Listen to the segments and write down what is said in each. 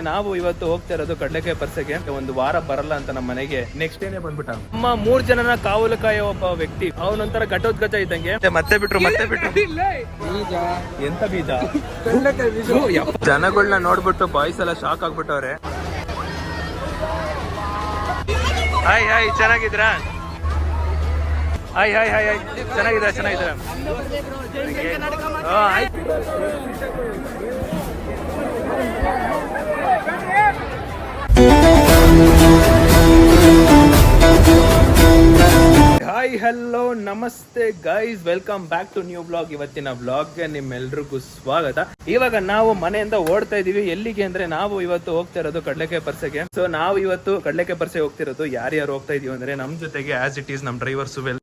ನಾವು ಇವತ್ತು ಹೋಗ್ತಾ ಇರೋದು ಕಡ್ಲೆಕಾಯಿ ಪರ್ಸೆಗೆ. ಒಂದು ವಾರ ಬರಲ್ಲ ಅಂತ ನಮ್ಮ ಮನೆಗೆ. ನೆಕ್ಸ್ಟ್ ಡೇನೆ ಬಂದ್ಬಿಟ್ಟ. ನಮ್ಮ ಮೂರ್ ಜನನ ಕಾವಲು ಕಾಯೋ ಒಬ್ಬ ವ್ಯಕ್ತಿ. ಅವನೊಂಥರ ಘಟೋದ್ಗತ ಇದ್ದಂಗೆ. ಮತ್ತೆ- ಬಿಟ್ರು ಮತ್ತೆ ಬಿಟ್ರು. ಎಂತ ಬೀಜ? ಜನಗಳನ್ನ ನೋಡ್ಬಿಟ್ಟು ಬಾಯ್ಸ್ ಎಲ್ಲ ಶಾಕ್ ಆಗ್ಬಿಟ್ಟವ್ರೆ. ಹಾಯ್ ಹಾಯ್ ಚೆನ್ನಾಗಿದ್ರಾ ಹಾಯ್ ಹಾಯ್ ಹಾಯ್ ಹಾಯ್ ಚೆನ್ನಾಗಿದೆ ಚೆನ್ನಾಗಿದ್ದೀರಾ? ಆಯ್ತು. ಹಾಯ್ ಹಲೋ ನಮಸ್ತೆ guys welcome back to new blog ಇವತ್ತಿನ ಬ್ಲಾಗ್ಗೆ ನಿಮ್ಮೆಲ್ರಿಗೂ ಸ್ವಾಗತ. ಇವಾಗ ನಾವು ಮನೆಯಿಂದ ಓಡ್ತಾ ಇದೀವಿ. ಎಲ್ಲಿಗೆ ಅಂದ್ರೆ ನಾವು ಇವತ್ತು ಹೋಗ್ತಾ ಇರೋದು ಕಡ್ಲೆಕಾಯಿ ಪರ್ಸೆಗೆ. ಸೊ ನಾವು ಇವತ್ತು ಕಡ್ಲೆಕಾಯಿ ಪರ್ಸೆ ಹೋಗ್ತಿರೋದು ಯಾರ್ಯಾರು ಹೋಗ್ತಾ ಇದೀವಿ ಅಂದ್ರೆ ನಮ್ ಜೊತೆಗೆ ಆಸ್ ಇಟ್ ಈಸ್ ನಮ್ ಡ್ರೈವರ್ ಸುವೆಲ್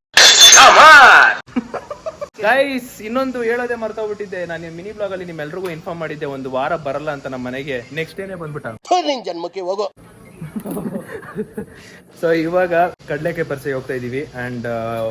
ಗೈಸ್ ಇನ್ನೊಂದು ಹೇಳೋದೇ ಮರ್ತೋಗ್ಬಿಟ್ಟಿದ್ದೆ. ನಾನು ಮಿನಿ ಬ್ಲಾಗ್ ಅಲ್ಲಿ ನಿಮ್ಮೆಲ್ರಿಗೂ ಇನ್ಫಾರ್ಮ್ ಮಾಡಿದ್ದೆ. ಒಂದು ವಾರ ಬರಲ್ಲ ಅಂತ ನಮ್ಮ ಮನೆಗೆ. ನೆಕ್ಸ್ಟ್ ಡೇನೆ ಬಂದ್ಬಿಟ್ಟ. ಜನ್ಮಕ್ಕೆ ಹೋಗೋ. ಸೊ ಇವಾಗ ಕಡ್ಲೆಕಾಯಿ ಪರ್ಸೆಗೆ ಹೋಗ್ತಾ ಇದೀವಿ ಅಂಡ್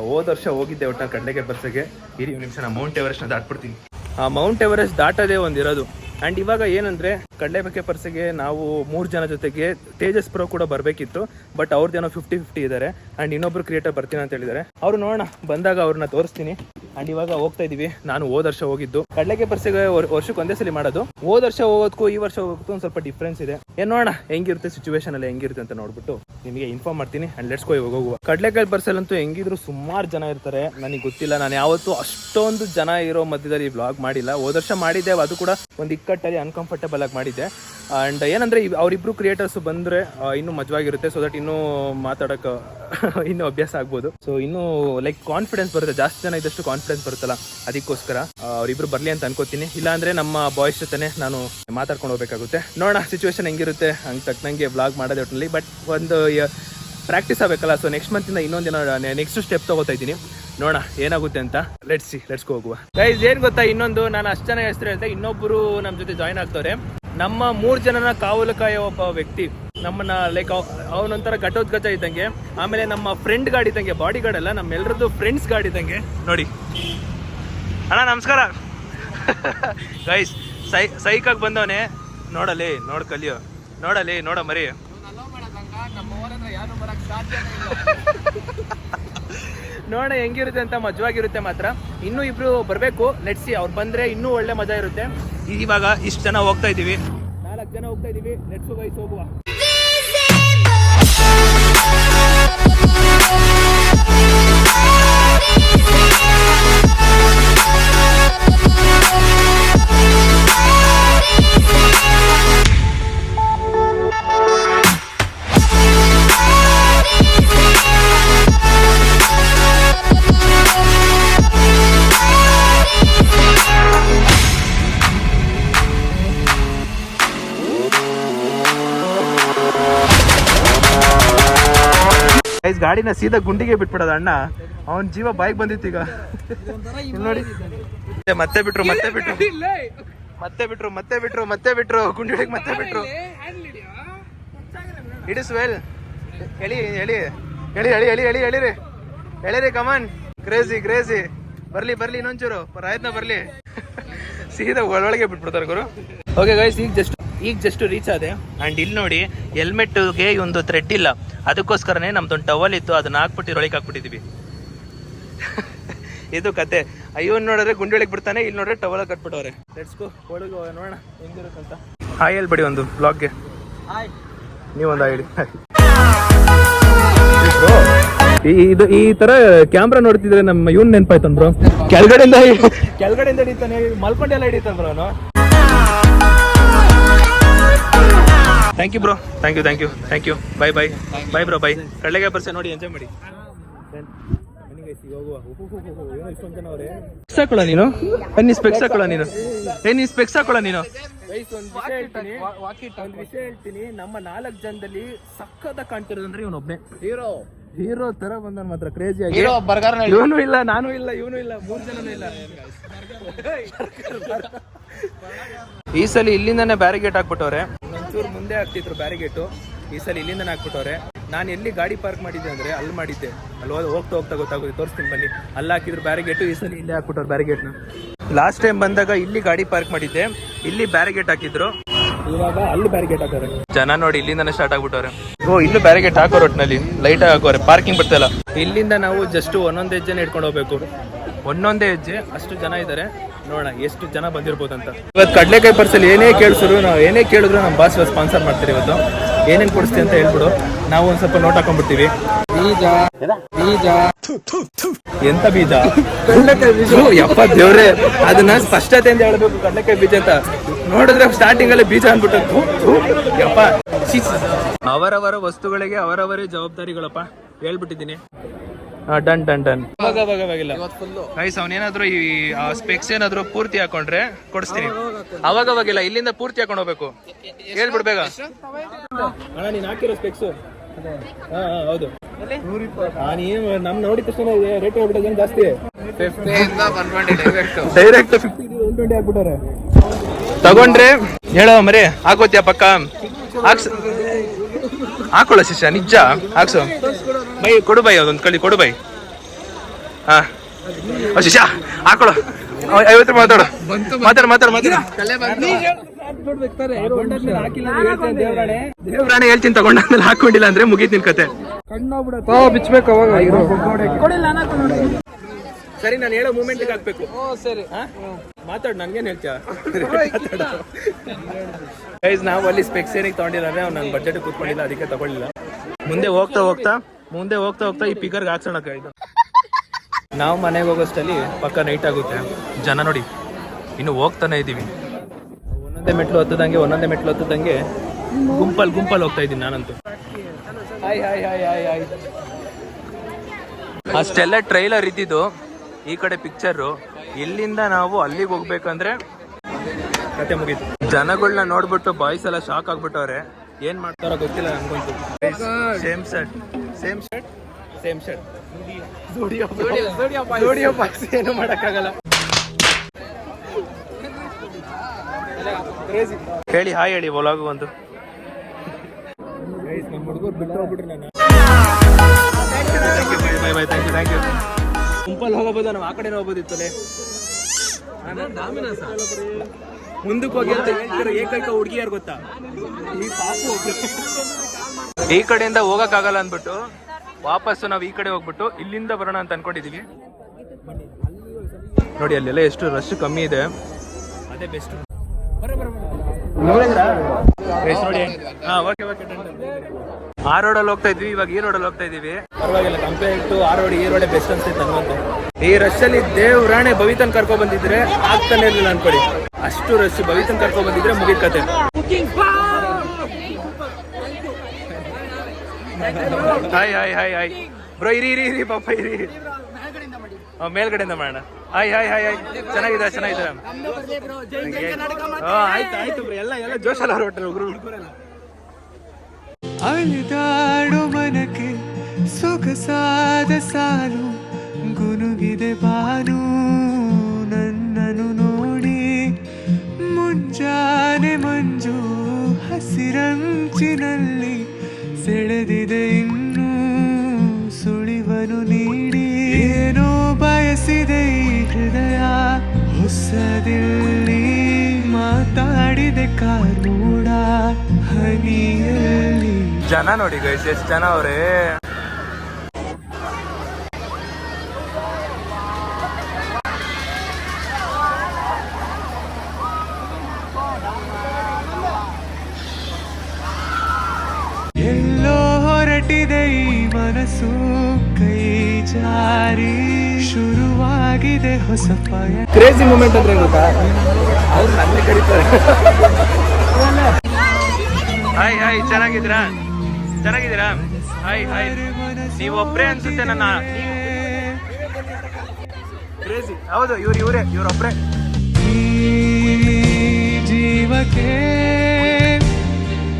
ಹೋದ ವರ್ಷ ಹೋಗಿದ್ದೆ ಒಟ್ಟ ಕಡ್ಲೆಕಾಯಿ ಪರ್ಸೆಗೆ. ಇರಿ ನಿಮಿಷ, ನಾ ಮೌಂಟ್ ಎವರೆಸ್ಟ್ ದಾಟ್ಬಿಡ್ತೀನಿ. ಆ ಮೌಂಟ್ ಎವರೆಸ್ಟ್ ದಾಟೋದೇ ಒಂದಿರೋದು ಅಂಡ್ ಇವಾಗ ಏನಂದ್ರೆ ಕಡ್ಲೆಕಾಯಿ ಪರ್ಸೆಗೆ ನಾವು ಮೂರು ಜನ ಜೊತೆಗೆ ತೇಜಸ್ ಪ್ರೋ ಕೂಡ ಬರಬೇಕಿತ್ತು ಬಟ್ ಅವ್ರದ್ದೇನೋ ಫಿಫ್ಟಿ ಫಿಫ್ಟಿ ಇದ್ದಾರೆ ಅಂಡ್ ಇನ್ನೊಬ್ರು ಕ್ರಿಯೇಟರ್ ಬರ್ತೀನಿ ಅಂತ ಹೇಳಿದಾರೆ ಅವ್ರು ನೋಡೋಣ, ಬಂದಾಗ ಅವ್ರನ್ನ ತೋರಿಸ್ತೀನಿ. ಅಂಡ್ ಇವಾಗ ಹೋಗ್ತಾ ಇದೀವಿ. ನಾನು ಹೋದ ವರ್ಷ ಹೋಗಿದ್ದು. ಕಡಲೆಗೆ ಪರ್ಸೆಗೆ ವರ್- ವರ್ಷಕ್ಕೆ ಒಂದೇ ಸಲ ಮಾಡೋದು. ಹೋದ ವರ್ಷ ಹೋಗೋದಕ್ಕೂ ಈ ವರ್ಷ ಹೋಗೋದಕ್ಕೂ ಒಂದು ಸ್ವಲ್ಪ ಡಿಫ್ರೆನ್ಸ್ ಇದೆ. ಏನ್ ನೋಡೋಣ, ಹೆಂಗಿರುತ್ತೆ ಸಿಚುವೇಶನ್ ಅಲ್ಲಿ, ಹೆಂಗಿರುತ್ತೆ ಅಂತ ನೋಡ್ಬಿಟ್ಟು ನಿಮಗೆ ಇನ್ಫಾರ್ಮ್ ಮಾಡ್ತೀನಿ. ಅಂಡ್ ಲೆಟ್ಸ್ ಇವಾಗ ಹೋಗುವ. ಕಡಲೆಕಾಯಿ ಪರ್ಸಲ್ಲಂತೂ ಹೆಂಗಿದ್ರು ಸುಮಾರು ಜನ ಇರ್ತಾರೆ. ನನಗೆ ಗೊತ್ತಿಲ್ಲ. ನಾನು ಯಾವತ್ತೂ ಅಷ್ಟೊಂದು ಜನ ಇರೋ ಮಧ್ಯದಲ್ಲಿ ಬ್ಲಾಗ್ ಮಾಡಿಲ್ಲ. ಹೋದ ವರ್ಷ ಮಾಡಿದ್ದೆ ಅದು ಕೂಡ ಒಂದು ಇಕ್ಕಟ್ಟಲ್ಲಿ ಅನ್ಕಂಫರ್ಟೇಬಲ್ ಆಗಿ ಮಾಡಿದ್ದೆ. ಆ್ಯಂಡ್ ಏನಂದ್ರೆ ಅವರಿಬ್ರು ಕ್ರಿಯೇಟರ್ಸ್ ಬಂದರೆ ಇನ್ನೂ ಮಜವಾಗಿರುತ್ತೆ. ಸೊ ದಟ್ ಇನ್ನೂ ಮಾತಾಡೋಕೆ, ಇನ್ನೂ ಅಭ್ಯಾಸ ಆಗ್ಬೋದು. ಸೊ ಇನ್ನೂ ಲೈಕ್ ಕಾನ್ಫಿಡೆನ್ಸ್ ಬರುತ್ತೆ. ಜಾಸ್ತಿ ಜನ ಇದ್ದಷ್ಟು ಕಾನ್ಫಿಡೆನ್ಸ್ ಬರುತ್ತಲ್ಲ ಅದಕ್ಕೋಸ್ಕರ ಅವರಿಬ್ರು ಬರಲಿ ಅಂತ ಅನ್ಕೋತೀನಿ. ಇಲ್ಲಾಂದರೆ ನಮ್ಮ ಬಾಯ್ಸ್ ಜೊತೆನೆ ನಾನು ಮಾತಾಡ್ಕೊಂಡು ಹೋಗ್ಬೇಕಾಗುತ್ತೆ. ನೋಡೋಣ ಸಿಚುವೇಶನ್ ಹೆಂಗಿರುತ್ತೆ. ಹಂಗೆ ತಕ್ಕನಂಗೆ ವ್ಲಾಗ್ ಮಾಡೋದೇ ಒಟ್ಟಿನಲ್ಲಿ ಬಟ್ ಒಂದು ಪ್ರಾಕ್ಟೀಸ್ ಆಗಬೇಕಲ್ಲ. ಸೊ ನೆಕ್ಸ್ಟ್ ಮಂತಿಂದ ದಿನ ನೆಕ್ಸ್ಟ್ ಸ್ಟೆಪ್ ತೊಗೋತಾ ಇದ್ದೀನಿ. ನೋಡೋಣ, ಏನಾಗುತ್ತೆ ಅಂತ. ಲೆಟ್ಸ್ ಸಿ ಲೆಟ್ಸ್ ಹೋಗುವ. ಗೈಸ್ ಏನ್ ಗೊತ್ತಾ? ಇನ್ನೊಂದು ನಾನು ಅಷ್ಟು ಜನ ಹೆಸರು ಹೇಳ್ತಾ ಇನ್ನೊಬ್ಬರು ನಮ್ಮ ಜೊತೆ ಜಾಯ್ನ್ ಆಗ್ತವ್ರೆ. ನಮ್ಮ ಮೂರ್ ಜನನ ಕಾವಲು ಕಾಯೋ ಒಬ್ಬ ವ್ಯಕ್ತಿ. ನಮ್ಮನ್ನ ಲೈಕ್ ಅವನೊಂಥರ ಘಟೋದ್ಗಜ ಇದ್ದಂಗೆ, ಆಮೇಲೆ ನಮ್ಮ ಫ್ರೆಂಡ್ ಗಾಡಿ ಇದ್ದಂಗೆ ಬಾಡಿ ಗಾರ್ಡ್ ಅಲ್ಲ ನಮ್ಮೆಲ್ಲರದ್ದು ಫ್ರೆಂಡ್ಸ್ ಗಾಡಿ ಇದ್ದಂಗೆ. ನೋಡಿ. ಅಣ್ಣ, ನಮಸ್ಕಾರ. ಗೈಸ್ ಸೈ, ಸೈಕಾಗಿ ಬಂದವನೇ, ನೋಡಲಿ ನೋಡ್ ಕಲಿಯೋ ನೋಡಲಿ, ನೋಡ ಮರಿ. ನೋಡ ಹೆಂಗಿರುತ್ತೆ ಅಂತ ಮಜವಾಗಿರುತ್ತೆ ಮಾತ್ರ. ಇನ್ನೂ ಇಬ್ರು ಬರಬೇಕು. ಲೆಟ್ಸಿ ಅವ್ರು ಬಂದ್ರೆ ಇನ್ನೂ ಒಳ್ಳೆ ಮಜಾ ಇರುತ್ತೆ. ಇವಾಗ ಇಷ್ಟು ಜನ ಹೋಗ್ತಾ ಇದೀವಿ ನಾಲ್ಕು ಜನ ಹೋಗ್ತಾ ಇದೀವಿ ನೆಟ್ಸು ವಯಸ್ಸು ಹೋಗುವ. ಗೈಸ್ ಗಾಡಿನ ಸೀದಾ ಗುಂಡಿಗೆ ಬಿಟ್ಬಿಡೋದು ಅಣ್ಣ. ಅವನ್ ಜೀವ ಬಾಯಿಗೆ ಬಂದಿತ್ತು ಈಗ. ನೋಡಿ. ಮತ್ತೆ ಬಿಟ್ರು ಮತ್ತೆ ಬಿಟ್ರು. ಮತ್ತೆ ಬಿಟ್ರು ಮತ್ತೆ ಬಿಟ್ರು ಮತ್ತೆ ಬಿಟ್ರು. ಗುಂಡಿಗೆ ಮತ್ತೆ ಬಿಟ್ರು. ಇಟ್ ಇಸ್ ವೆಲ್ ಹೇಳಿ ಹೇಳಿ ಹೇಳಿ ಹೇಳಿ ಹೇಳಿ ಹೇಳಿ ಎಳಿರಿ ಎಳಿರಿ ಕಮನ್ ಕ್ರೇಜಿ ಕ್ರೇಜಿ ಬರ್ಲಿ ಬರ್ಲಿ ಇನ್ನೊಂಚೂರು. ಪ್ರಯತ್ನ ಬರ್ಲಿ. ಸೀದಾ ಒಳಗೆ ಬಿಟ್ಬಿಡ್ತಾರೆ ಗುರು. ಓಕೆ ಗೈಸ್ ಈಗ ಜಸ್ಟ್ ಈಗ ಜಸ್ಟ್ ರೀಚ್ ಆದೆ. ಅಂಡ್ ಇಲ್ಲಿ ನೋಡಿ ಹೆಲ್ಮೆಟ್ಗೆ ಒಂದು ಥ್ರೆಡ್ ಇಲ್ಲ. ಅದಕ್ಕೋಸ್ಕರನೇ ನಮ್ದೊಂದು ಟವಲ್ ಇತ್ತು ಅದನ್ನ ಹಾಕ್ಬಿಟ್ಟು ಇರೊಳಗೆ ಹಾಕ್ಬಿಟ್ಟಿದೀವಿ. ಇದು ಕತೆ. ಅಯ್ಯೋ ನೋಡಿದ್ರೆ ಗುಂಡೊಳಗೆ ಬಿಡ್ತಾನೆ ಇಲ್ಲಿ ನೋಡಿದ್ರೆ ಟವಲ್ ಕಟ್ಬಿಟ್ಟವ್ರೆ. ಲೆಟ್ಸ್ಗೋ ಒಳಗೆ ನೋಡೋಣ. ಹೆಂಗಿರುತ್ತಂತ ಹಾಯ್ ಹೇಳ್ಬಿಡಿ ಒಂದು ಬ್ಲಾಗ್ಗೆ ನೀವೊಂದು ಹೇಳಿ ಇದು ಈ ತರ ಕ್ಯಾಮ್ರಾ ನೋಡ್ತಿದ್ರೆ ನಮ್ಮ ಇವನ್ ನೆನ್ಪಾಯ್ತಂದ್ರು ಬ್ರೋ ಕೆಳಗಡೆಯಿಂದ ಕೆಳಗಡೆಯಿಂದ ಹಿಡಿತಾನೆ ಮಲ್ಕೊಂಡೆಲ್ಲ ಹಿಡಿತಾನ bro thank you bro thank you thank you thank you bye bye bye bro bye ಕಳ್ಳೆಗೆ ಬರ್ಸೆ ನೋಡಿ ಎಂಜಾಯ್ ಮಾಡಿ. ಸ್ಪೆಕ್ಸ್ ಹಾಕೊಳ್ಳ ನೀನು? ಏನ್ ಸ್ಪೆಕ್ಸ್ ಹಾಕೊಳ್ಳ ನೀನು? ಏನ್ ಸ್ಪೆಕ್ಸ್ ಹಾಕೊಳ್ಳ ನೀನು? ಒಂದು ವಿಷಯ ಹೇಳ್ತೀನಿ. ಒಂದು ವಿಷಯ ಹೇಳ್ತೀನಿ. ನಮ್ಮ ನಾಲ್ಕು ಜನದಲ್ಲಿ ಸಕ್ಕದ ಕಾಣ್ತಿರೋದಂದ್ರೆ ಇವನೊಬ್ನೇ ಹೀರೋ ಹೀರೋ ತರ ಬಂದ ಮಾತ್ರ ಕ್ರೇಜಿ ಆಗಿ. ಇವನು ಇಲ್ಲ ನಾನು ಇಲ್ಲ ಇವನು ಇಲ್ಲ ಮೂರ್ ಜನನೂ ಇಲ್ಲ. ಈ ಸಲ ಇಲ್ಲಿಂದಾನೆ ಬ್ಯಾರಿಗೇಟ್ ಹಾಕ್ಬಿಟ್ಟವ್ರೆ. ಒಂಚೂರು ಮುಂದೆ ಹಾಕ್ತಿದ್ರು ಬ್ಯಾರಿಗೇಟು. ಈ ಸಲ ಇಲ್ಲಿಂದನೇ ಹಾಕ್ಬಿಟ್ಟವ್ರೆ ನಾನು ಎಲ್ಲಿ ಗಾಡಿ ಪಾರ್ಕ್ ಮಾಡಿದ್ದೆ ಅಂದ್ರೆ ಅಲ್ಲಿ ಮಾಡಿದ್ದೆ. ಅಲ್ಲಿ ಹೋಗ್ತಾ ಹೋಗ್ತಾ ಗೊತ್ತಾಗುತ್ತೆ ತೋರಿಸ್ತೀನಿ ಬನ್ನಿ. ಅಲ್ಲಿ ಹಾಕಿದ್ರು ಬ್ಯಾರಿಗೇಟು, ಈ ಸಲ ಇಲ್ಲೇ ಹಾಕ್ಬಿಟ್ಟವ್ರು ಬ್ಯಾರಿಗೇಟ್ನ. ಲಾಸ್ಟ್ ಟೈಮ್ ಬಂದಾಗ ಇಲ್ಲಿ ಗಾಡಿ ಪಾರ್ಕ್ ಮಾಡಿದ್ದೆ. ಇಲ್ಲಿ ಬ್ಯಾರಿಗೇಟ್ ಹಾಕಿದ್ರು. ಇವಾಗ ಅಲ್ಲಿ ಬ್ಯಾರಿಗೇಟ್ ಹಾಕೋರೆ ಜನ ನೋಡಿ ಇಲ್ಲಿಂದ ಸ್ಟಾರ್ಟ್ ಆಗ್ಬಿಟ್ಟವ್ರೆ. ಓ, ಇಲ್ಲೂ ಬ್ಯಾರಿಗೇಟ್ ಹಾಕೋ ಒಟ್ಟಿನಲ್ಲಿ ಲೈಟ್ ಹಾಕೋರೆ. ಪಾರ್ಕಿಂಗ್ ಬರ್ತಲ್ಲ ಇಲ್ಲಿಂದ ನಾವು ಜಸ್ಟ್ ಒಂದೊಂದು ಹೆಜ್ಜೆನ ಇಟ್ಕೊಂಡು ಹೋಗ್ಬೇಕು. ಒಂದೊಂದೇ ಹೆಜ್ಜೆ ಅಷ್ಟು ಜನ ಇದ್ದಾರೆ ನೋಡೋಣ ಎಷ್ಟು ಜನ ಬಂದಿರ್ಬೋದು ಅಂತ ಇವತ್ತು ಕಡಲೆಕಾಯಿ ಪರ್ಸಲ್ ಏನೇ ಕೇಳಿಸ್ರು ನಾವು ಏನೇ ಕೇಳಿದ್ರು ನಮ್ಮ ಬಾಸ್ ಸ್ಪಾನ್ಸರ್ ಮಾಡ್ತೀರಿ ಇವತ್ತು. ಏನೇನು ಕೊಡಿಸ್ತೀವಿ ಅಂತ ಹೇಳ್ಬಿಡು. ನಾವು ಒಂದು ಸ್ವಲ್ಪ ನೋಟ್ ಹಾಕೊಂಡ್ಬಿಡ್ತೀವಿ. ಬೀಜ ಬೀಜ. ಎಂತ ಬೀಜ? ಥು, ಯಪ್ಪ ದೇವ್ರೆ ಅದನ್ನ ಸ್ಪಷ್ಟತೆ ಸ್ಪಷ್ಟತೆಯಿಂದ ಹೇಳ್ಬೇಕು ಕಡಲೆಕಾಯಿ ಬೀಜ ಅಂತ. ನೋಡಿದ್ರೆ ಸ್ಟಾರ್ಟಿಂಗ್ ಅಲ್ಲಿ ಬೀಜ ಅಂದ್ಬಿಟ್ಟು ಯಪ್ಪ. ಅವರವರ ವಸ್ತುಗಳಿಗೆ ಅವರವರೇ ಜವಾಬ್ದಾರಿಗಳಪ್ಪ. ಹೇಳ್ಬಿಟ್ಟಿದ್ದೀನಿ. Done done done. ಗೈಸ್ ಅವನೇನಾದ್ರೂ ಈ ಸ್ಪೆಕ್ಸ್ ಏನಾದ್ರು ಪೂರ್ತಿ ಹಾಕೊಂಡ್ರೆ ಕೊಡಿಸ್ತೀನಿ. ಅವಾಗ ಅವಾಗಿಲ್ಲ ಇಲ್ಲಿಂದ ಪೂರ್ತಿ ಹಾಕೊಂಡು ಹೋಗ್ಬೇಕು. ಹೇಳ್ಬಿಡ್ಬೇಕು ಅಣ್ಣ ನೀನ್ ಹಾಕಿರೋ ಸ್ಪೆಕ್ಸ್ ಹಾ ಹಾ, ಹೌದು. ನಮ್ ನೋಡಿ ತಕ್ಷಣ ರೇಟ್ ಹೇಳ್ಬಿಟ್ಟೆ ಜಾಸ್ತಿ? ಡೈರೆಕ್ಟ್ ಹಾಕ್ಬಿಟ್ಟಾರೆ. ತಗೊಂಡ್ರೆ ಹೇಳೋ ಮರಿ ಹಾಕೋತಿಯಾ ಪಕ್ಕ? ಹಾಕ್ಸ ಹಾಕೊಳ್ಳ ಶಿಷ್ಯ ನಿಜ ಹಾಕ್ಸು. ಬೈ ಕೊಡು ಬೈ ಅದೊಂದು ಕಳಿ ಕೊಡು ಬೈ. ಹಾ. ಶಿಶ ಹಾಕೊಳ್ಳೋ ಐವತ್ತು ಮಾತಾಡು. ಮಾತಾಡು ಮಾತಾಡು ಮಾತಾಡು. ದೇವ್ರಾಣೆ ಹೇಳ್ತೀನಿ ತಗೊಂಡಾದ್ಮೇಲೆ ಹಾಕೊಂಡಿಲ್ಲ ಅಂದ್ರೆ ಮುಗಿತ್ ನಿನ್ ಕತೆ. ಬಿಚ್ಬೇಕು ಅವಾಗ ಸರಿ ನಾನು ಹೇಳೋ ಮೂಮೆಂಟ್ ಹಾಕ್ಬೇಕು. ಸರಿ. ಮಾತಾಡು ನನ್ಗೇನ್ ಹೇಳ್ತೀಯ? ನಾವು ಅಲ್ಲಿ ಸ್ಪೆಕ್ಸ್ ಏನಿಗೆ ತಗೊಂಡಿಲ್ಲ ಅಂದ್ರೆ ಅವ್ನು ನನ್ನ ಬಜೆಟ್ ಕೂತ್ಕೊಂಡಿಲ್ಲ ಅದಕ್ಕೆ ತಗೊಳ್ಳಿಲ್ಲ. ಮುಂದೆ ಹೋಗ್ತಾ ಹೋಗ್ತಾ ಮುಂದೆ ಹೋಗ್ತಾ ಹೋಗ್ತಾ ಈ ಪಿಗರ್ಗೆ ಹಾಕ್ಸೋಣ ಇದು. ನಾವು ಮನೆಗೆ ಹೋಗೋಷ್ಟಲ್ಲಿ ಪಕ್ಕ ನೈಟ್ ಆಗುತ್ತೆ. ಜನ ನೋಡಿ. ಇನ್ನು ಹೋಗ್ತಾನೆ ಇದ್ದೀವಿ. ಒಂದೊಂದೇ ಮೆಟ್ಲು ಹತ್ತದಂಗೆ, ಒಂದೊಂದೇ ಮೆಟ್ಲು ಹತ್ತದಂಗೆ ಗುಂಪಲ್ ಗುಂಪಲ್ ಹೋಗ್ತಾ ಇದ್ದೀನಿ ನಾನಂತೂ. ಹಾಯ್ ಹಾಯ್ ಹಾಯ್ ಹಾಯ್ ಅಷ್ಟೆಲ್ಲ ಟ್ರೈಲರ್ ಇದ್ದಿದ್ದು, ಈ ಕಡೆ ಪಿಕ್ಚರು ಇಲ್ಲಿಂದ ನಾವು ಅಲ್ಲಿಗೆ ಹೋಗ್ಬೇಕಂದ್ರೆ ಕತೆ ಮುಗೀತು. ಜನಗಳನ್ನ ನೋಡ್ಬಿಟ್ಟು ಬಾಯ್ಸ್ ಎಲ್ಲ ಶಾಕ್ ಆಗ್ಬಿಟ್ಟವ್ರೆ. ಏನ್ ಮಾಡ್ತಾರೋ ಗೊತ್ತಿಲ್ಲ ನನ್ಗಂತೂ same shirt same shirt same shirt ಏನು ಮಾಡಕ್ಕಾಗಲ್ಲ. ಹೇಳಿ ಹಾಯ್ ಹೇಳಿ ಒಳಗು ಒಂದು ನಮ್ಮ ಹುಡುಗರು ಬಿಟ್ಟು ಹೋಗ್ಬಿಟ್ರಿ ನಾನು bye bye thank you thank you ಗುಂಪಲ್ಲಿ ಹೋಗಬಹುದು ನಾವು ಆ ಕಡೆ ಹೋಗೋದಿತ್ತು ಮುಂದಕ್ಕೆ ಹೋಗಿ ಅಂತ ಹೇಳ್ತಾರೆ ಏಕೈಕ ಹುಡುಗಿಯಾರು ಗೊತ್ತಾ? ಈ ಪಾಪು ಈ ಕಡೆಯಿಂದ ಹೋಗಕ್ಕಾಗಲ್ಲ ಅಂದ್ಬಿಟ್ಟು ವಾಪಸ್ಸು ನಾವು ಈ ಕಡೆ ಹೋಗ್ಬಿಟ್ಟು ಇಲ್ಲಿಂದ ಬರೋಣ ಅಂತ ಅನ್ಕೊಂಡಿದೀವಿ. ನೋಡಿ ಅಲ್ಲೆಲ್ಲ ಎಷ್ಟು ರಶ್ ಕಮ್ಮಿ ಇದೆ. ಅದೇ ಬೆಸ್ಟ್ ನೋಡಿ. ಹಾ ಓಕೆ ಓಕೆ ಆ ರೋಡಲ್ಲಿ ಹೋಗ್ತಾ ಇದ್ವಿ ಇವಾಗ ಈ ರೋಡಲ್ಲಿ ಹೋಗ್ತಾ ಇದೀವಿ ಪರವಾಗಿಲ್ಲ ಕಂಪೇರ್ ಟು ಆ ರೋಡ್ ಈ ರೋಡೇ ಬೆಸ್ಟ್ ಅನ್ಸುತ್ತೆ ನನ್ಗಂತೂ. ಈ ರಶ್ ಅಲ್ಲಿ ದೇವ್ರಾಣೆ ಭವಿತನ್ ಕರ್ಕೊ ಬಂದಿದ್ರೆ ಆಗ್ತಾನೆ ಇರ್ಲಿಲ್ಲ ಅನ್ಕೊಳ್ಳಿ ಅಷ್ಟು ರಶ್ ಭವಿತನ್ ಕರ್ಕೊ ಬಂದಿದ್ರೆ ಮುಗಿದ ಕತೆ. Hi hi hi hi bro ಇರಿ ಇರಿ ಇರಿ ಪಾಪ ಇರಿ. ಮೇಲ್ಗಡೆಯಿಂದ ಮಾಡೋಣ. ಹಾಯ್ ಹಾಯ್ ಹಾಯ್ ಹಾಯ್ ಚೆನ್ನಾಗಿದೆ ಚೆನ್ನಾಗಿದೆ ಆಯ್ತು ಆಯ್ತು ಬ್ರೋ ಎಲ್ಲ ಎಲ್ಲ ಜೋಶಲ್ಲ ಹುಡುಗರು ಹುಡುಗರೆಲ್ಲ ಅಲಿದಾಡು ಮನಕ್ಕೆ ಸೊಗಸಾದ ಸಾಲು ಗುನುಗಿದೆ ಬಾನು ನನ್ನನು ನೋಡಿ. ಮುಂಜಾನೆ ಮಂಜು ಹಸಿರಂಚಿನಲ್ಲಿ ಸೆಳೆದಿದೆ ಇನ್ನೂ ಸುಳಿವನು ನೀಡಿ. ಏನೋ ಬಯಸಿದೆ ಈ ಹೃದಯ, ಹೊಸದಿಲ್ಲಿ ಮಾತಾಡಿದೆ ಕಾನೂಡ. ಹನಿಯಲ್ಲಿ ಜನ ನೋಡಿ ಗೈಸ್ ಎಷ್ಟು ಜನ ಅವ್ರೆ? ಮನಸ್ಸು ಕೈ ಜಾರಿ ಶುರುವಾಗಿದೆ ಹೊಸ ಪಯ ಕ್ರೇಜಿ ಮೂಮೆಂಟ್ ಅಂದ್ರೆ ಗೊತ್ತಾ? ಅವ್ರು ನನ್ನ ಕರೀತಾರೆ. ಹಾಯ್ ಹಾಯ್ ಚೆನ್ನಾಗಿದ್ದೀರಾ? ಚೆನ್ನಾಗಿದ್ದೀರಾ? ಹಾಯ್ ಹಾಯ್ ನೀವು ಒಬ್ರೇ ಅನ್ಸುತ್ತೆ ನನ್ನ ಕ್ರೇಜಿ ಹೌದು ಇವ್ರು ಇವರೇ ಇವ್ರೊಬ್ರೇ. ಈ ಜೀವಕ್ಕೆ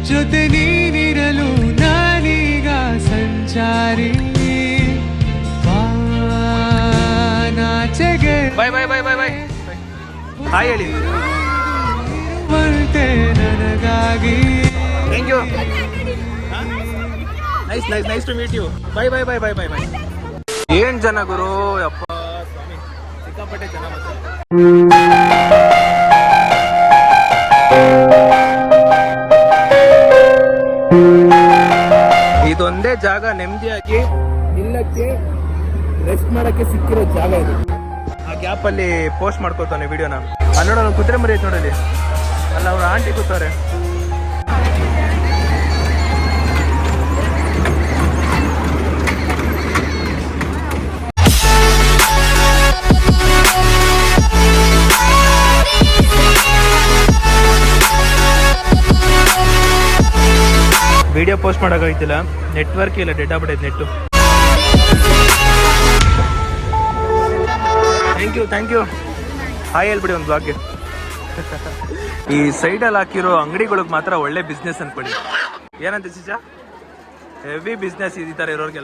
ಜೊತೆ ನೀನಿರಲು ಬಾಯ್ bye bye bye bye. Bye ಹೇಳಿ. Thank you nice nice nice to meet you bye bye bye bye bye bye ಏನ್ ಜನ ಗುರು? ಅಪ್ಪ ಸ್ವಾಮಿ ಸಿಕ್ಕಾಪಟ್ಟೆ ಜನ ಇದೊಂದೇ ಜಾಗ ನೆಮ್ಮದಿಯಾಗಿ. ನಿಲ್ಲಕ್ಕೆ ರೆಸ್ಟ್ ಮಾಡಕ್ಕೆ ಸಿಕ್ಕಿರೋ ಜಾಗ ಇದು. ಅಲ್ಲಿ ಪೋಸ್ಟ್ ಮಾಡ್ಕೊತಾನೆ ವಿಡಿಯೋನ. ಅಲ್ಲಿ ನೋಡೋಣ ಕುದುರೆ ಮರಿ ಐತೆ ನೋಡಲಿ ಅಲ್ಲ, ಅವ್ರ ಆಂಟಿ ಕೂತಾರೆ ವಿಡಿಯೋ ಪೋಸ್ಟ್ ಮಾಡೋಕ್ಕಾಗ್ತಿಲ್ಲ ನೆಟ್ವರ್ಕ್ ಇಲ್ಲ ಡೆಡ್ ಆಗ್ಬಿಟ್ಟೈತೆ net. Thank you thank you hi ಹೇಳ್ಬಿಡಿ ಒಂದು ಬ್ಲಾಗ್ಗೆ ಈ ಸೈಡಲ್ಲಿ ಹಾಕಿರೋ ಅಂಗಡಿಗಳಿಗೆ ಮಾತ್ರ ಒಳ್ಳೆ ಬಿಸ್ನೆಸ್ ಅನ್ಕೊಡಿ ಏನಂತ ಶಿಜ ಹೆವಿ ಬಿಸ್ನೆಸ್ ಈ ಥರ ಇರೋರಿಗೆಲ್ಲ.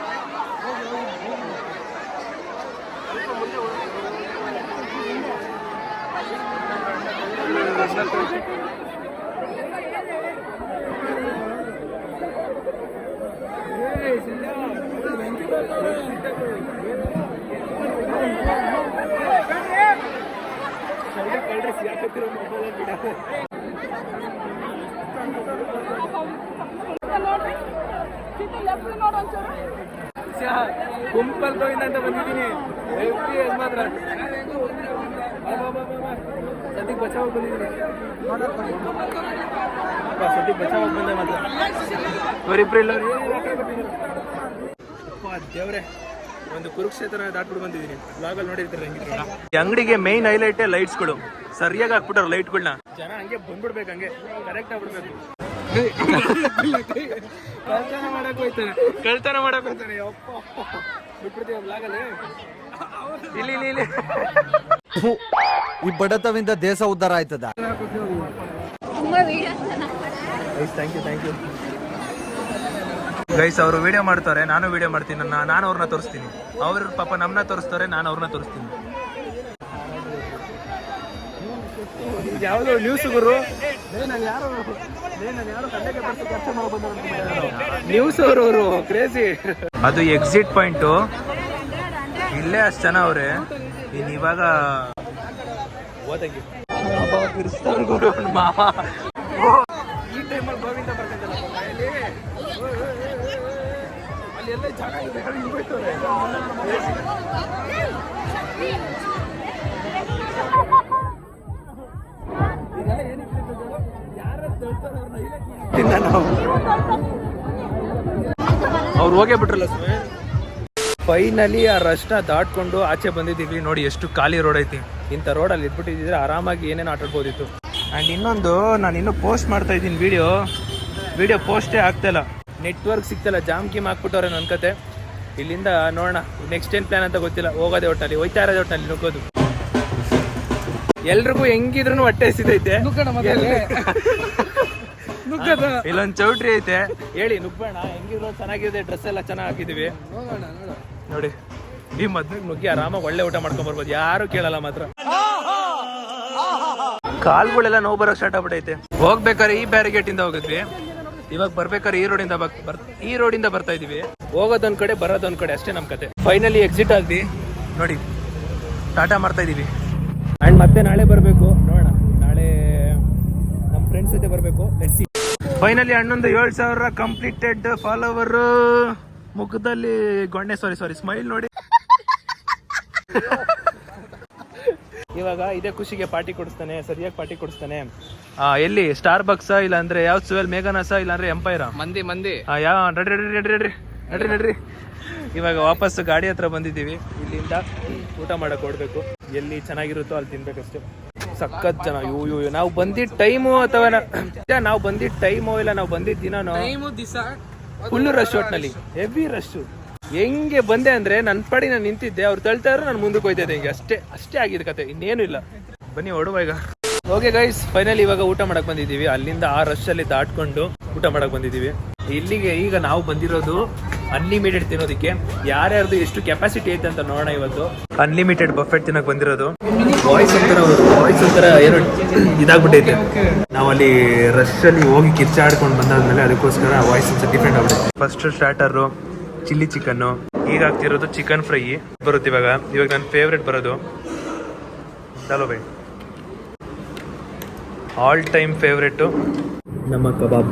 ಗುಂಪಲ್ ಗೋವಿಂದ ಅಂತ ಬಂದಿದ್ದೀನಿ ಮಾತ್ರ ಸದ್ಯಕ್ಕೆ ಬಚಾವ್ ಬಂದಿದ್ದೀನಿ ಸದ್ಯಕ್ಕೆ ಬಚಾವ್ ಬಂದೆ ಮಾತ್ರ ಅವರಿಬ್ರು ಇಲ್ಲ ದೇವ್ರೆ ಒಂದು ಕುರುಕ್ಷೇತ್ರ ದಾಟ್ಬಿಟ್ಟು ಬಂದಿದ್ದೀನಿ ಬ್ಲಾಗಲ್ಲಿ ನೋಡಿರ್ತಾರೆ ಈ ಅಂಗಡಿಗೆ ಮೇನ್ ಹೈಲೈಟೇ ಲೈಟ್ಸ್ಗಳು ಸರಿಯಾಗಿ ಹಾಕ್ಬಿಟ್ಟಾರೆ ಲೈಟ್ಗಳನ್ನ ಜನ ಹಂಗೆ ಬಂದ್ಬಿಡ್ಬೇಕು ಹಂಗೆ. ಕರೆಕ್ಟ್ ಆಗ್ಬಿಡ್ಬೇಕು. ಕಳ್ತನ ಮಾಡಕ್ ಹೋಯ್ತಾನೆ ಕಳ್ತನ ಮಾಡಕ್ ಹೋಯ್ತಾನೆ ಯಪ್ಪ. ಬಿಟ್ಬಿಡ್ತೀವಿ ಬ್ಲಾಗಲ್ಲಿ ಇಲ್ಲಿ ಇಲ್ಲಿ ಇಲ್ಲಿ. ಈ ಬಡತವಿಂದ ದೇಶ ಉದ್ಧಾರ ಆಯ್ತದ? Guys thank you thank you guys ಅವರು ವಿಡಿಯೋ ಮಾಡ್ತಾರೆ ನಾನು ವಿಡಿಯೋ ಮಾಡ್ತೀನಿ. ನನ್ನ ನಾನು ಅವ್ರನ್ನ ತೋರಿಸ್ತೀನಿ. ಅವ್ರ ಪಾಪ ನಮ್ಮನ್ನ ತೋರಿಸ್ತಾರೆ ನಾನು ಅವ್ರನ್ನ ತೋರಿಸ್ತೀನಿ. ಯಾವುದು ನ್ಯೂಸ್ ಗುರು ನ್ಯೂಸ್ ಅವರು ಅವರು ಕ್ರೇಜಿ ಅದು ಎಕ್ಸಿಟ್ ಪಾಯಿಂಟು ಇಲ್ಲೇ ಅಷ್ಟು ಜನ ಅವ್ರೆ ಇನ್ ಇವಾಗ ಗುರು ಅವ್ನ್ ಮಾವ ಓ, ಈ ಟೈಮಲ್ಲಿ ಗೋವಿಂದ ಬರ್ತಿದ್ದಲ್ಲ ಅಲ್ಲಿ ಅಲ್ಲಿ ಎಲ್ಲ ಜಾಗ ಇದೆ ಹಿಂಗ್ ತಿನ್ನ ನಾವು. ಅವ್ರು ಹೋಗೇ ಬಿಟ್ರಲ್ಲ ಫೈನಲಿ ಆ ರಶ್ನ ದಾಟ್ಕೊಂಡು ಆಚೆ ಬಂದಿದ್ದೀವಿ ನೋಡಿ ಎಷ್ಟು ಖಾಲಿ ರೋಡ್ ಐತಿ. ಇಂಥ ರೋಡಲ್ಲಿ ಇದ್ಬಿಟ್ಟಿದ್ರೆ ಆರಾಮಾಗಿ ಏನೇನು ಆಟಾಡ್ಬೋದಿತ್ತು. ಆ್ಯಂಡ್ ಇನ್ನೊಂದು ನಾನು ಇನ್ನೂ ಪೋಸ್ಟ್ ಮಾಡ್ತಾ ಇದ್ದೀನಿ ವಿಡಿಯೋ ವಿಡಿಯೋ ಪೋಸ್ಟೇ ಆಗ್ತಾಯಿಲ್ಲ ನೆಟ್ವರ್ಕ್ ಸಿಗ್ತಲ್ಲ ಜಾಮ್ ಕೀಮ್ ಹಾಕ್ಬಿಟ್ಟವ್ರೆ ನನ್ನ ಕತೆ. ಇಲ್ಲಿಂದ ನೋಡೋಣ ನೆಕ್ಸ್ಟ್ ಏನ್ ಪ್ಲಾನ್ ಅಂತ ಗೊತ್ತಿಲ್ಲ. ಹೋಗೋದೇ ಒಟ್ಟಲ್ಲಿ ಹೋಯ್ತಾ ಇರೋದೇ ಒಟ್ಟಲ್ಲಿ ನುಗ್ಗೋದು. ಎಲ್ರಿಗೂ ಹೆಂಗಿದ್ರು ಹೊಟ್ಟೆ ಹಸಿದೈತೆ ಇಲ್ಲೊಂದ್ ಚೌಟ್ರಿ ಐತೆ. ಹೇಳಿ ನುಗ್ಗೋಣ ಹೆಂಗಿರೋ ಚೆನ್ನಾಗಿದೆ ಡ್ರೆಸ್ ಎಲ್ಲ ಚೆನ್ನಾಗಿ ಹಾಕಿದೀವಿ. ನೋಡಿ. ಈ ಮದ್ವೆಗೆ ನುಗ್ಗಿ ಆರಾಮ ಒಳ್ಳೆ ಊಟ ಮಾಡ್ಕೊಂಡ್ ಬರ್ಬೋದು. ಯಾರು ಕೇಳಲ್ಲ ಮಾತ್ರ. ಕಾಲ್ಗಳೆಲ್ಲ ನೋವು ಬರೋಕ್ ಸ್ಟಾರ್ಟ್ ಆಗ್ಬಿಟ್ಟೈತೆ ಹೋಗ್ಬೇಕಾದ್ರೆ ಈ ಬ್ಯಾರಿಗೇಟ್ ಇಂದ ಹೋಗಿದ್ವಿ. ಇವಾಗ ಬರ್ಬೇಕಾದ್ರೆ ಈ ರೋಡಿಂದ ಇಂದ ಬರ್ ಈ ರೋಡಿಂದ ಬರ್ತಾ ಇದೀವಿ. ಹೋಗೋದೊಂದ್ ಕಡೆ ಬರೋದೊಂದ್ ಕಡೆ ಅಷ್ಟೇ ನಮ್ ಕತೆ. ಫೈನಲಿ ಎಕ್ಸಿಟ್ ಆದ್ವಿ. ನೋಡಿ ಟಾಟಾ ಮಾಡ್ತಾ ಇದೀವಿ. ಅಂಡ್ ಮತ್ತೆ ನಾಳೆ ಬರಬೇಕು. ನೋಡೋಣ. ನಾಳೆ ನಮ್ಮ ಫ್ರೆಂಡ್ಸ್ ಜೊತೆ ಬರಬೇಕು. ಸಿ ಫೈನಲಿ ಹನ್ನೊಂದು ಏಳು ಸಾವಿರ ಕಂಪ್ಲೀಟೆಡ್ ಫಾಲೋವರ್ ಮುಖದಲ್ಲಿ ಗೊಂಡೆ ಸಾರಿ ಸಾರಿ ಸ್ಮೈಲ್ ನೋಡಿ. ಇವಾಗ ಇದೇ ಖುಷಿಗೆ ಪಾರ್ಟಿ ಕೊಡಿಸ್ತಾನೆ ಸರಿಯಾಗಿ ಪಾರ್ಟಿ ಕೊಡಿಸ್ತಾನೆ. ಆ, ಎಲ್ಲಿ? ಸ್ಟಾರ್ ಬಕ್ಸ ಇಲ್ಲ ಅಂದ್ರೆ ಯಾವ ಸುವೆಲ್ ಮೇಘನಾಸ ಇಲ್ಲ ಅಂದ್ರೆ ಎಂಪೈರಾ ಮಂದಿ ಮಂದಿ. ಯಾವ ನಡ್ರಿ ನಡ್ರಿ ನಡ್ರಿ ನಡ್ರಿ ನಡ್ರಿ ನಡ್ರಿ. ಇವಾಗ ವಾಪಸ್ ಗಾಡಿ ಹತ್ರ ಬಂದಿದ್ದೀವಿ. ಇಲ್ಲಿಂದ ಊಟ ಮಾಡಕ್ ಹೊಡ್ಬೇಕು ಎಲ್ಲಿ ಚೆನ್ನಾಗಿರುತ್ತೋ ಅಲ್ಲಿ ತಿನ್ಬೇಕಷ್ಟೇ. ಸಖತ್ ಜನ. ಯೋ ಯೋ. ನಾವು ಬಂದಿದ್ದ ಟೈಮು ಅಥವಾ ನಾವು ಬಂದಿದ್ದ ಟೈಮು ಇಲ್ಲ ನಾವು ಬಂದಿದ್ ದಿನನೋ? ಟೈಮು ದಿವಸ ಫುಲ್ ರಶ್ ಒಟ್ನಲ್ಲಿ ಹೆವಿ ರಶ್ ಹೆಂಗೆ ಬಂದೆ ಅಂದ್ರೆ ನನ್ನ ಪಡಿ ನಾನು ನಿಂತಿದ್ದೆ ಅವ್ರು ತಳ್ತಾ ಇದ್ರು ನಾನು ಮುಂದಕ್ಕೆ ಹೋಯ್ತಿದ್ದೆ ಹಿಂಗೆ. ಅಷ್ಟೇ ಅಷ್ಟೇ ಆಗಿದ್ ಕತೆ ಇನ್ನೇನು ಇಲ್ಲ. ಬನ್ನಿ ಹೊಡುವ ಈಗ. ಓಕೆ ಗೈಸ್ ಫೈನಲ್ ಇವಾಗ ಊಟ ಮಾಡಕ್ ಬಂದಿದ್ದೀವಿ. ಅಲ್ಲಿಂದ ಆ ರಶ್ ಅಲ್ಲಿ ದಾಟ್ಕೊಂಡು ಊಟ ಮಾಡಕ್ ಬಂದಿದ್ದೀವಿ. ಇಲ್ಲಿಗೆ ಈಗ ನಾವು ಬಂದಿರೋದು ಅನ್ಲಿಮಿಟೆಡ್ ತಿನ್ನೋದಕ್ಕೆ. ಯಾರ್ಯಾರ್ದು ಎಷ್ಟು ಕೆಪಾಸಿಟಿ ಐತೆ ಅಂತ ನೋಡೋಣ ಇವತ್ತು. ಅನ್ಲಿಮಿಟೆಡ್ ಬಫೆಟ್ ತಿನ್ನಕ್ ಬಂದಿರೋದು. ವಾಯ್ಸ್ ಒಂಥರ ವಾಯ್ಸ್ ಒಂಥರ ಏನೋ ಇದಾಗ್ಬಿಟ್ಟೈತೆ. ನಾವಲ್ಲಿ ಅಲ್ಲಿ ಹೋಗಿ ಕಿರ್ಚಾಡ್ಕೊಂಡು ಬಂದಾದ್ಮೇಲೆ ಅದಕ್ಕೋಸ್ಕರ ವಾಯ್ಸ್ ಒಂದ್ಸಲ ಡಿಫ್ರೆಂಟ್ ಆಗ್ಬಿಡುತ್ತೆ. ಫಸ್ಟ್ ಸ್ಟಾರ್ಟರು ಚಿಲ್ಲಿ ಚಿಕನ್ನು ಈಗ ಆಗ್ತಿರೋದು ಚಿಕನ್ ಫ್ರೈ ಬರುತ್ತೆ ಇವಾಗ. ಇವಾಗ ನನ್ನ ಫೇವ್ರೆಟ್ ಬರೋದು. ಚಲೋ ಬೈ. ಆಲ್ ಟೈಮ್ ಫೇವ್ರೆಟ್ಟು ನಮ್ಮ ಕಬಾಬ್.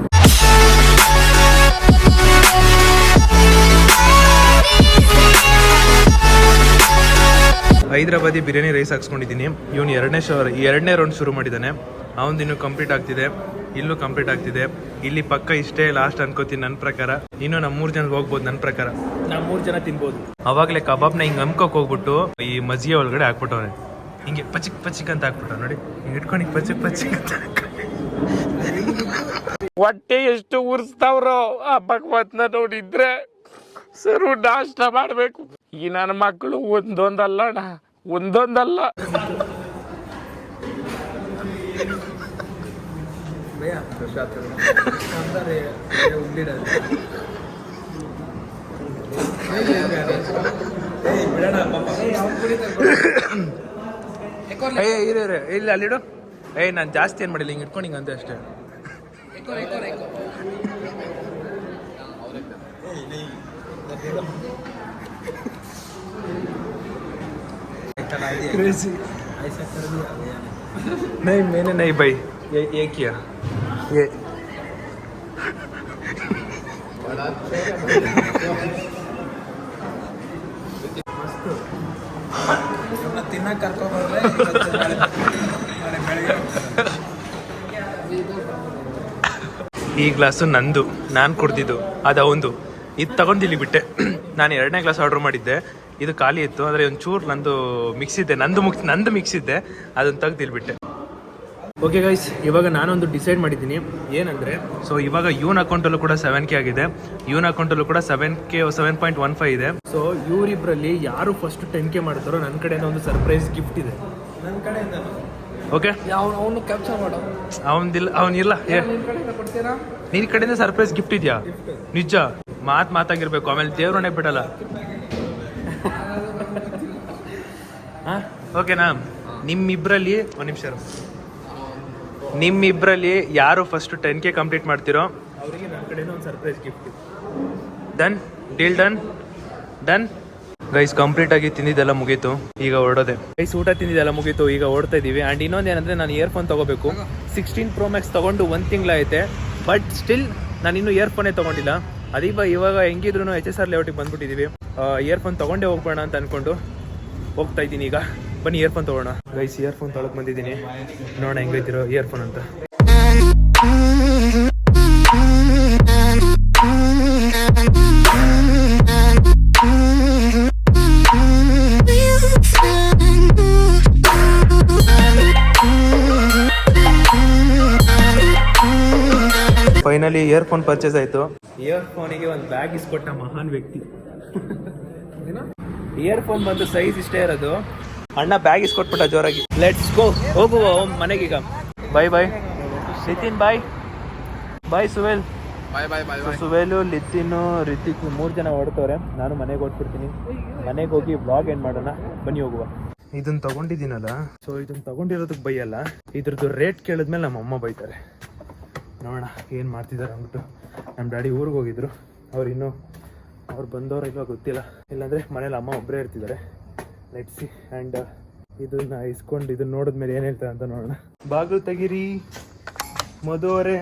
ಹೈದ್ರಾಬಾದಿ ಬಿರಿಯಾನಿ ರೈಸ್ ಹಾಕ್ಸ್ಕೊಂಡಿದ್ದೀನಿ. ಇವನು ಎರಡನೇ ಶೋ ಎರಡನೇ ರೌಂಡ್ ಶುರು ಮಾಡಿದ್ದಾನೆ. ಅವನು ಇನ್ನೂ ಕಂಪ್ಲೀಟ್ ಆಗ್ತಿದೆ. ಇಲ್ಲೂ ಕಂಪ್ಲೀಟ್ ಆಗ್ತಿದೆ. ಇಲ್ಲಿ ಪಕ್ಕ ಇಷ್ಟೇ ಲಾಸ್ಟ್ ಅನ್ಕೋತೀನಿ ನನ್ನ ಪ್ರಕಾರ. ಇನ್ನು ನಮ್ಮ ಮೂರು ಜನ ಹೋಗ್ಬೋದು ನನ್ನ ಪ್ರಕಾರ. ನಾವು ಮೂರು ಜನ ತಿನ್ಬೋದು. ಅವಾಗಲೇ ಕಬಾಬ್ನ ಹಿಂಗೆ ಅಮ್ಕೋಕ್ ಹೋಗ್ಬಿಟ್ಟು ಈ ಮಜ್ಜಿಗೆ ಒಳಗಡೆ ಹಾಕ್ಬಿಟ್ಟವ್ರೆ ಹಿಂಗೆ ಪಚಿಕ್ ಪಚಿಕ್ ಅಂತ ಹಾಕ್ಬಿಟ್ಟ ನೋಡಿ ಹಿಂಗೆ ಇಟ್ಕೊಂಡು ಹಿಂಗೆ ಪಚಿಕ್ ಪಚಿಕ್ ಅಂತ ಹೊಟ್ಟೆ ಎಷ್ಟು ಉರ್ಸ್ತಾವ್ರೋ ಆ ಭಗವತ್ನ ನೋಡಿದ್ರೆ ಸರು ನಾಷ್ಟ ಮಾಡಬೇಕು. ಈ ನನ್ನ ಮಕ್ಕಳು ಒಂದೊಂದಲ್ಲ ಅಣ್ಣ ಒಂದೊಂದಲ್ಲ. ಏಯ್ ಇರು ಇರು ಇಲ್ಲ ಅಲ್ಲಿಡು. ಏಯ್ ನಾನು ಜಾಸ್ತಿ ಏನು ಮಾಡಿಲ್ಲ ಹಿಂಗೆ ಇಟ್ಕೊಂಡು ಹಿಂಗೆ ಅಂದೆ ಅಷ್ಟೇ. नहीं मैंने नहीं भाई ये ये किया ये ತಿನ್ನಕ್ ಕರ್ಕೊಂಡ್ಬರ್ರೆ ಈ ಗ್ಲಾಸು ನಂದು ನಾನು ಕುಡ್ದಿದ್ದು ಅದು ಅವಂದು ಇದು ತಗೊಂಡು ಇಲ್ಲಿ ಬಿಟ್ಟೆ ನಾನು ಎರಡನೇ ಗ್ಲಾಸ್ ಆರ್ಡರ್ ಮಾಡಿದ್ದೆ ಇದು ಖಾಲಿ ಇತ್ತು ಆದರೆ ಚೂರು ನಂದು ಮಿಕ್ಸ್ ಇದ್ದೆ. ನಂದು ಮುಕ್ಸ್ ನಂದು ಮಿಕ್ಸ್ ಇದ್ದೆ. ಅದನ್ನು ತೆಗ್ದು ಇಲ್ಲಿ ಬಿಟ್ಟೆ ಓಕೆ ಗೈಸ್ ಇವಾಗ ನಾನೊಂದು ಡಿಸೈಡ್ ಮಾಡಿದ್ದೀನಿ. ಏನಂದರೆ ಸೊ ಇವಾಗ ಯೂನ್ ಅಕೌಂಟಲ್ಲೂ ಕೂಡ ಸೆವೆನ್ ಕೆ ಆಗಿದೆ. ಯೂನ್ ಅಕೌಂಟಲ್ಲೂ ಕೂಡ seven K seven point one five ಇದೆ. ಸೊ ಇವರಿಬ್ಬರಲ್ಲಿ ಯಾರು ಫಸ್ಟ್ ಟೆನ್ ಕೆ ಮಾಡ್ತಾರೋ ನನ್ನ ಕಡೆಯಿಂದ ಒಂದು ಸರ್ಪ್ರೈಸ್ ಗಿಫ್ಟ್ ಇದೆ. ನನ್ನ ಕಡೆಯಿಂದ ಓಕೆ ಅವನು ಮಾಡೋ. ಅವನಿಲ್ಲ. ಅವನಿಲ್ಲ ನಿನ್ನ ಕಡೆಯಿಂದ ಸರ್ಪ್ರೈಸ್ ಗಿಫ್ಟ್ ಇದೆಯಾ? ನಿಜ. ಮಾತ್ ಮಾತಾಗಿರ್ಬೇಕು. ಆಮೇಲೆ ದೇವ್ರನ್ನೇ ಬಿಡಲ್ಲ. ಓಕೆನಾ ನಿಮ್ಮಿಬ್ರಲ್ಲಿ ಒಂದು ನಿಮಿಷ ನಿಮ್ಮಿಬ್ಬರಲ್ಲಿ ನಿಮ್ಮಿಬ್ರಲ್ಲಿ ಯಾರು ಫಸ್ಟ್ ಟೆನ್ ಕೆ ಕಂಪ್ಲೀಟ್ ಮಾಡ್ತಿರೋ? ಅವರಿಗೆ ನನ್ನ ಕಡೆಯಿಂದ ಒಂದು surprise gift done deal done done guys complete ಆಗಿ ತಿಂದಿದ್ದೆಲ್ಲ ಮುಗೀತು. ಈಗ ಹೊರಡೋದೆ. ಗೈಸ್ ಊಟ ತಿಂದಿದ್ದೆಲ್ಲ ಮುಗೀತು. ಈಗ ಓಡ್ತಾ ಇದೀವಿ. ಆ್ಯಂಡ್ ಇನ್ನೊಂದು ಏನಂದ್ರೆ ನಾನು ಇಯರ್ಫೋನ್ ತಗೋಬೇಕು. ಸಿಕ್ಸ್ಟೀನ್ ಪ್ರೋ ಮ್ಯಾಕ್ಸ್ ತಗೊಂಡು ಒಂದು ಐತೆ ಬಟ್ ಸ್ಟಿಲ್ ನಾನು ಇನ್ನೂ ಇಯರ್ಫೋನೇ ತಗೊಂಡಿಲ್ಲ. ಅದೀಗ ಇವಾಗ ಹೆಂಗಿದ್ರು ಎಚ್ ಎಸ್ ಆರ್ ಲೇಔಟಿಗೆ ಬಂದ್ಬಿಟ್ಟಿದ್ದೀವಿ ಇಯರ್ಫೋನ್ ತಗೊಂಡೇ ಹೋಗ್ಬೇಡ ಅಂತ ಅನ್ಕೊಂಡು. ಹೋಗ್ತಾ ಇದ್ದೀನಿ. ಈಗ ಬನ್ನಿ ಇಯರ್ಫೋನ್ ತಗೋಣ. ಗೈಸ್ ಇಯರ್ಫೋನ್ ತೊಳಕ್ ಬಂದಿದ್ದೀನಿ. ನೋಡೋಣ ಹೆಂಗೈತಿರೋ ಇಯರ್ಫೋನ್ ಅಂತ. ಫೈನಲಿ ಇಯರ್ಫೋನ್ ಪರ್ಚೇಸ್ ಆಯ್ತು. ಇಯರ್ಫೋನಿಗೆ ಒಂದು ಬ್ಯಾಗ್ ಇಸ್ಕೊಟ್ಟ ಮಹಾನ್ ವ್ಯಕ್ತಿ. ಇಯರ್ಫೋನ್ ಬಂದು ಸೈಜ್ ಇಷ್ಟೇ ಇರೋದು. ಅಣ್ಣ ಬ್ಯಾಗ್ ಇಸ್ಕೊಟ್ಬಿಟ್ಟ ಜೋರಾಗಿ. ಲೆಟ್ಸ್ ಗೋ ಹೋಗುವ ಮನೆಗೀಗ. Bye bye Nitin bye bye Suvel bye bye bye so Suvel ಲಿತಿನು Ritik ಮೂರು ಜನ ಹೊಡ್ತವ್ರೆ ನಾನು ಮನೆಗೆ ಹೊಟ್ಬಿಡ್ತೀನಿ ಮನೆಗೆ ಹೋಗಿ ಬ್ಲಾಗ್ ಏನ್ ಮಾಡೋಣ? ಬನ್ನಿ ಹೋಗುವ. ಇದನ್ನ ತಗೊಂಡಿದ್ದೀನಲ್ಲ? ಸೊ ಇದನ್ನ ತಗೊಂಡಿರೋದಕ್ಕೆ ಬೈಯಲ್ಲ. ಇದ್ರದ್ದು ರೇಟ್ ಕೇಳಿದ್ಮೇಲೆ ನಮ್ಮ ಅಮ್ಮ ಬೈತಾರೆ. ನೋಡೋಣ ಏನು ಮಾಡ್ತಿದ್ದಾರೆ ಅಂದ್ಬಿಟ್ಟು. ನಮ್ಮ ಡ್ಯಾಡಿ ಊರಿಗೆ ಹೋಗಿದ್ರು. ಅವ್ರು ಇನ್ನೂ ಅವ್ರು ಬಂದವ್ರ ಇಲ್ವಾ ಗೊತ್ತಿಲ್ಲ. ಇಲ್ಲಾಂದರೆ ಮನೇಲಿ ಅಮ್ಮ ಒಬ್ಬರೇ ಇರ್ತಿದ್ದಾರೆ ಲೆಟ್ಸಿ ಆ್ಯಂಡ್ ಇದನ್ನ ಇಸ್ಕೊಂಡು ಇದನ್ನ ನೋಡಿದ್ಮೇಲೆ ಏನು ಹೇಳ್ತಾರೆ ಅಂತ ನೋಡೋಣ. ಬಾಗಿಲು ತೆಗೀರಿ ಮದುವರೆ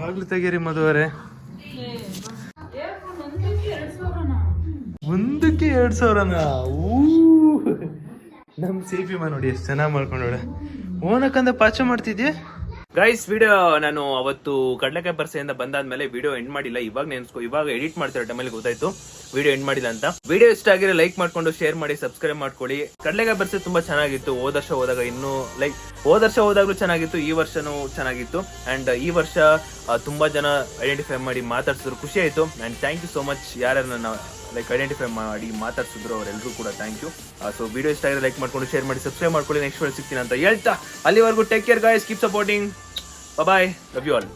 ಬಾಗಿಲು ತೆಗೀರಿ ಮದುವರೆ ಒಂದಕ್ಕೆ ಎರಡು ಸಾವಿರನಾ? ಊ ನಮ್ಮ ಸಿ ಪಿ ಮಾ ನೋಡಿ, ಎಷ್ಟು ಚೆನ್ನಾಗಿ ಮಾಡ್ಕೊಂಡೋಳೆ ಓನಕ್ಕಂದ ಪಾಚ ಮಾಡ್ತಿದ್ಯೆ? ಗೈಸ್ ವಿಡಿಯೋ ನಾನು ಅವತ್ತು ಕಡಲೆಕಾಯಿ ಪರ್ಸೆಯಿಂದ ಬಂದಾದ್ಮೇಲೆ ವಿಡಿಯೋ ಎಂಡ್ ಮಾಡಿಲ್ಲ. ಇವಾಗ ನೆನ್ಸ್ಕೊ ಇವಾಗ ಎಡಿಟ್ ಮಾಡ್ತಿರೋ ಟೈಮಲ್ಲಿ ಗೊತ್ತಾಯ್ತು. ವಿಡಿಯೋ ಎಂಡ್ ಮಾಡಿಲ್ಲ ಅಂತ. ವಿಡಿಯೋ ಇಷ್ಟ ಆಗಿರೋ ಲೈಕ್ ಮಾಡ್ಕೊಂಡು ಶೇರ್ ಮಾಡಿ ಸಬ್ಸ್ಕ್ರೈಬ್ ಮಾಡ್ಕೊಳ್ಳಿ. ಕಡಲೆಕಾಯಿ ಬರ್ಸೆ ತುಂಬಾ ಚೆನ್ನಾಗಿತ್ತು. ಹೋದ ವರ್ಷ ಹೋದಾಗ ಇನ್ನು ಲೈಕ್ ಹೋದ ವರ್ಷ ಹೋದಾಗ್ಲೂ ಚೆನ್ನಾಗಿತ್ತು. ಈ ವರ್ಷನೂ ಚೆನ್ನಾಗಿತ್ತು. ಅಂಡ್ ಈ ವರ್ಷ ತುಂಬಾ ಜನ ಐಡೆಂಟಿಫೈ ಮಾಡಿ ಮಾತಾಡ್ಸಿದ್ರು. ಖುಷಿ ಆಯ್ತು. And thank you so much ಯಾರ್ಯಾರು ನನ್ನ ಲೈಕ್ ಐಡೆಂಟಿಫೈ ಮಾಡಿ ಮಾತಾಡ್ಸಿದ್ರು ಅವರೆಲ್ಲರೂ ಕೂಡ ಥ್ಯಾಂಕ್ ಯು ಸೊ ವಿಡಿಯೋ ಇಷ್ಟ ಆಗಿರೋ ಲೈಕ್ ಮಾಡ್ಕೊಂಡು ಶೇರ್ ಮಾಡಿ ಸಬ್ಸ್ಕ್ರೈಬ್ ಮಾಡ್ಕೊಳ್ಳಿ. ನೆಕ್ಸ್ಟ್ ವೇಳೆ ಸಿಗ್ತೀನಿ ಅಂತ ಹೇಳ್ತಾ. ಅಲ್ಲಿವರೆಗೂ take care guys keep supporting bye love you all